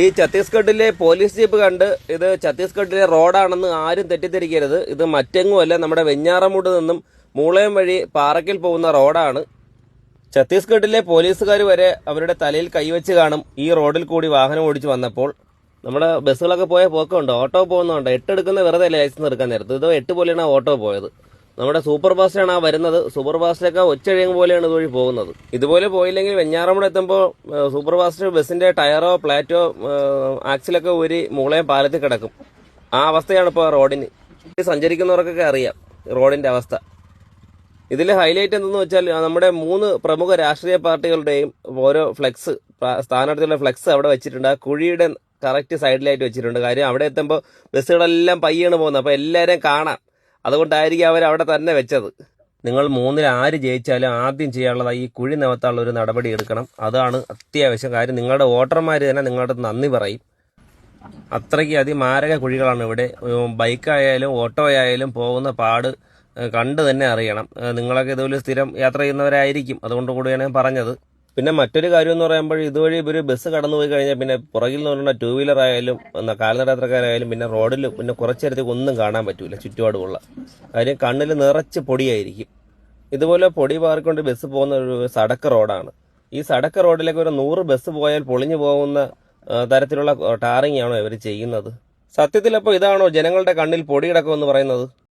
ഈ ഛത്തീസ്ഗഡിലെ police jeep കണ്ട് ഇത് ഛത്തീസ്ഗഡിലെ റോഡാണെന്ന് ആരും തെറ്റിദ്ധരിക്കരുത്. ഇത് മറ്റെങ്ങുമല്ല നമ്മുടെ വെഞ്ഞാറമൂട് നിന്നും മൂളയം വഴി പാറക്കിൽ പോകുന്ന റോഡാണ്. ഛത്തീസ്ഗഡിലെ പോലീസുകാർ വരെ അവരുടെ തലയിൽ കൈവച്ച് കാണും ഈ റോഡിൽ കൂടി വാഹനം ഓടിച്ചു വന്നപ്പോൾ. നമ്മുടെ ബസ്സുകളൊക്കെ പോയ പോക്കുണ്ട്? ഓട്ടോ പോകുന്നുണ്ട് എട്ടെടുക്കുന്ന വെറുതെ ലൈസൻസ് എടുക്കാൻ നേരത്ത്. ഇത് എട്ട് പോലെയാണ് ഓട്ടോ പോയത്. നമ്മുടെ സൂപ്പർ ഫാസ്റ്റാണ് ആ വരുന്നത്. സൂപ്പർ ഫാസ്റ്റൊക്കെ ഒച്ചഴിയും പോലെയാണ് ഇതുവഴി പോകുന്നത്. ഇതുപോലെ പോയില്ലെങ്കിൽ വെഞ്ഞാറമൂട് എത്തുമ്പോൾ സൂപ്പർ ഫാസ്റ്റ് ബസ്സിന്റെ ടയറോ പ്ലാറ്റോ ആക്സിലൊക്കെ ഊരി മുകളെയും പാലത്തിൽ കിടക്കും. ആ അവസ്ഥയാണ് ഇപ്പോൾ റോഡിന്. സഞ്ചരിക്കുന്നവർക്കൊക്കെ അറിയാം റോഡിന്റെ അവസ്ഥ. ഇതിൽ ഹൈലൈറ്റ് എന്തെന്ന് വെച്ചാൽ നമ്മുടെ മൂന്ന് പ്രമുഖ രാഷ്ട്രീയ പാർട്ടികളുടെയും ഓരോ ഫ്ലെക്സ് സ്ഥാനാർത്ഥികളുടെ ഫ്ലെക്സ് അവിടെ വെച്ചിട്ടുണ്ട്. ആ കുഴിയുടെ കറക്റ്റ് സൈഡിലായിട്ട് വെച്ചിട്ടുണ്ട്. കാര്യം അവിടെ എത്തുമ്പോൾ ബസ്സുകളെല്ലാം പയ്യാണ് പോകുന്നത്. അപ്പോൾ എല്ലാവരെയും കാണാം. അതുകൊണ്ടായിരിക്കും അവർ അവിടെ തന്നെ വെച്ചത്. നിങ്ങൾ മൂന്നിൽ ആര് ജയിച്ചാലും ആദ്യം ചെയ്യാനുള്ളത് ഈ കുഴി നികത്താനുള്ള ഒരു നടപടി എടുക്കണം. അതാണ് അത്യാവശ്യം. കാര്യം നിങ്ങളുടെ വോട്ടർമാർ തന്നെ നിങ്ങളുടെ നന്ദി പറയും. അത്രയ്ക്ക് അതിമാരക കുഴികളാണ് ഇവിടെ. ബൈക്കായാലും ഓട്ടോ ആയാലും പോകുന്ന പാട് കണ്ടു തന്നെ അറിയണം. നിങ്ങളൊക്കെ ഇതുപോലെ സ്ഥിരം യാത്ര ചെയ്യുന്നവരായിരിക്കും. അതുകൊണ്ട് കൂടിയാണ് ഞാൻ പറഞ്ഞത്. പിന്നെ മറ്റൊരു കാര്യം എന്ന് പറയുമ്പോൾ ഇതുവഴി ഇവർ ബസ് കടന്നു പോയി കഴിഞ്ഞാൽ പിന്നെ പുറകിൽ നിന്ന് പറഞ്ഞ ടൂ വീലർ ആയാലും കാൽനടയാത്രക്കാരായാലും കാൽനട യാത്രക്കാരായാലും പിന്നെ റോഡിൽ പിന്നെ കുറച്ചേരത്തേക്ക് ഒന്നും കാണാൻ പറ്റൂല ചുറ്റുപാടുമുള്ള. കാര്യം കണ്ണിൽ നിറച്ച് പൊടിയായിരിക്കും. ഇതുപോലെ പൊടി പാറിക്കൊണ്ട് ബസ് പോകുന്ന ഒരു സടക്ക് റോഡാണ് ഈ സടക്ക് റോഡിലേക്ക് ഒരു നൂറ് ബസ് പോയാൽ പൊളിഞ്ഞു പോകുന്ന തരത്തിലുള്ള ടാറിംഗ് ആണോ ഇവർ ചെയ്യുന്നത്? സത്യത്തിൽ അപ്പോൾ ഇതാണോ ജനങ്ങളുടെ കണ്ണിൽ പൊടി കിടക്കുമെന്ന് പറയുന്നത്?